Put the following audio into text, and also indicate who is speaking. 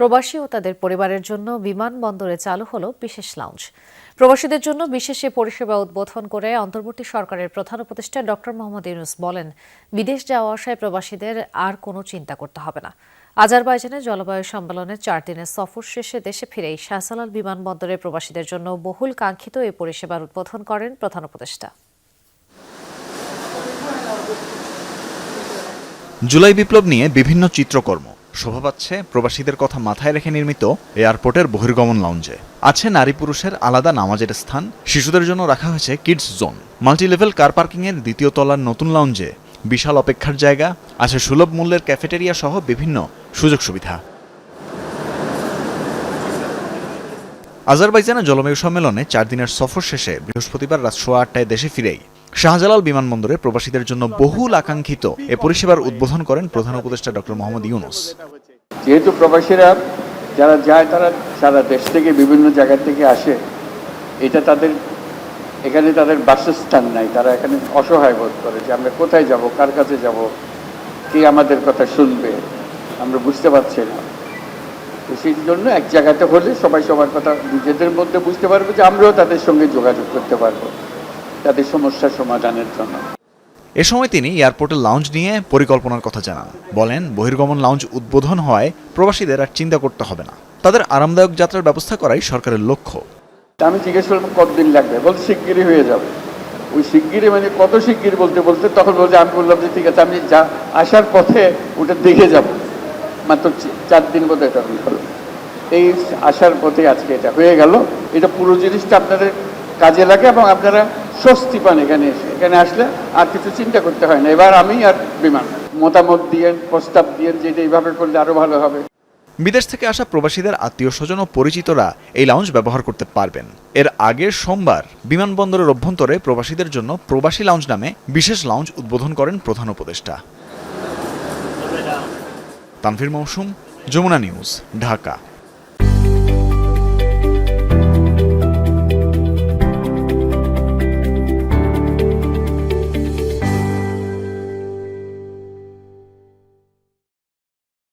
Speaker 1: প্রবাসী ও তাদের পরিবারের জন্য বিমানবন্দরে চালু হলো বিশেষ লাউঞ্জ প্রবাসীদের জন্য বিশেষ এ পরিষেবা উদ্বোধন করে অন্তর্বর্তী সরকারের প্রধান উপদেষ্টা ডক্টর মোহাম্মদ ইউনুস বলেন, বিদেশ যাওয়া আসায় প্রবাসীদের আর কোনো চিন্তা করতে হবে না। আজারবাইজানে জলবায়ু সম্মেলনে চার দিনের সফর শেষে দেশে ফিরেই শাহসালাল বিমানবন্দরে প্রবাসীদের জন্য বহুল কাঙ্ক্ষিত এই পরিষেবার উদ্বোধন করেন প্রধান উপদেষ্টা।
Speaker 2: জুলাই বিপ্লব নিয়ে বিভিন্ন চিত্রকর্ম। শোভা পাচ্ছে, প্রবাসীদের কথা মাথায় রেখে নির্মিত এয়ারপোর্টের বহির্গমন লাউঞ্জে আছে নারী পুরুষের আলাদা নামাজের স্থান। শিশুদের জন্য রাখা হয়েছে কিডস জোন মাল্টিলেভেল কার পার্কিংয়ের দ্বিতীয় তলার নতুন লাউঞ্জে বিশাল অপেক্ষার জায়গা। আছে সুলভ মূল্যের ক্যাফেটেরিয়া সহ বিভিন্ন সুযোগ সুবিধা। আজারবাইজানে জলবায়ু সম্মেলনে চার দিনের সফর শেষে বৃহস্পতিবার রাত সোয়া আটটায় দেশে ফিরেই শাহজালাল বিমানবন্দরে প্রবাসীদের জন্য বহুল আকাঙ্ক্ষিত এ পরিষেবার উদ্বোধন করেন প্রধান উপদেষ্টা ডক্টর মোহাম্মদ ইউনুস।
Speaker 3: যেহেতু প্রবাসীরা যারা যায়, তারা সারা দেশ থেকে, বিভিন্ন জায়গা থেকে আসে। এটা তাদের, এখানে তাদের বাসস্থান নাই। তারা এখানে অসহায় বোধ করে যে আমরা কোথায় যাব, কার কাছে যাব, কে আমাদের কথা শুনবে, আমরা বুঝতে পারছি না। তো সেই জন্য এক জায়গাতে হলে সবাই সবার কথা নিজেদের মধ্যে বুঝতে পারবে যে আমরাও তাদের সঙ্গে যোগাযোগ করতে পারব। তাদের সমস্যা সমাধানের জন্য।
Speaker 2: এ সময় তিনি এয়ারপোর্টের লাউঞ্জ নিয়ে পরিকল্পনার কথা জানান। বলেন বহির্গমন লাউঞ্জ উদ্বোধন হওয়ায় প্রবাসীদের আর চিন্তা করতে হবে না। তাদের আরামদায়ক যাত্রার ব্যবস্থা করাই সরকারের লক্ষ্য।
Speaker 3: আমি জিজ্ঞেস করলাম কতদিন লাগবে? বলতে শিগগিরই হয়ে যাবে। ওই শিগগিরই মানে কত শিগগির বলতে বলতে তখন বলছে আমি বললাম যে ঠিক আছে আমি যা আসার পথে ওটা দেখে যাব। মাত্র চার দিন বোধ এটা হলো। এই আসার পথে আজকে এটা হয়ে গেল। এটা পুরো জিনিসটা আপনাদের কাজে লাগে এবং আপনারা স্বস্তি পান এখানে এসে। এখানে আসলে আর কিছু চিন্তা করতে হয় না। এবার আমি আর বিমান। মতামত দিয়ে প্রস্তাব দিয়ে যে এইভাবে করলে আরও ভালো হবে।
Speaker 2: বিদেশ থেকে আসা প্রবাসীদের আত্মীয় স্বজন ও পরিচিতরা এই লাউঞ্জ ব্যবহার করতে পারবেন। এর আগের সোমবার বিমানবন্দরের অভ্যন্তরে প্রবাসীদের জন্য প্রবাসী লাউঞ্জ নামে বিশেষ লাউঞ্জ উদ্বোধন করেন প্রধান উপদেষ্টা। তানভীর মৌসুম, যমুনা নিউজ, ঢাকা।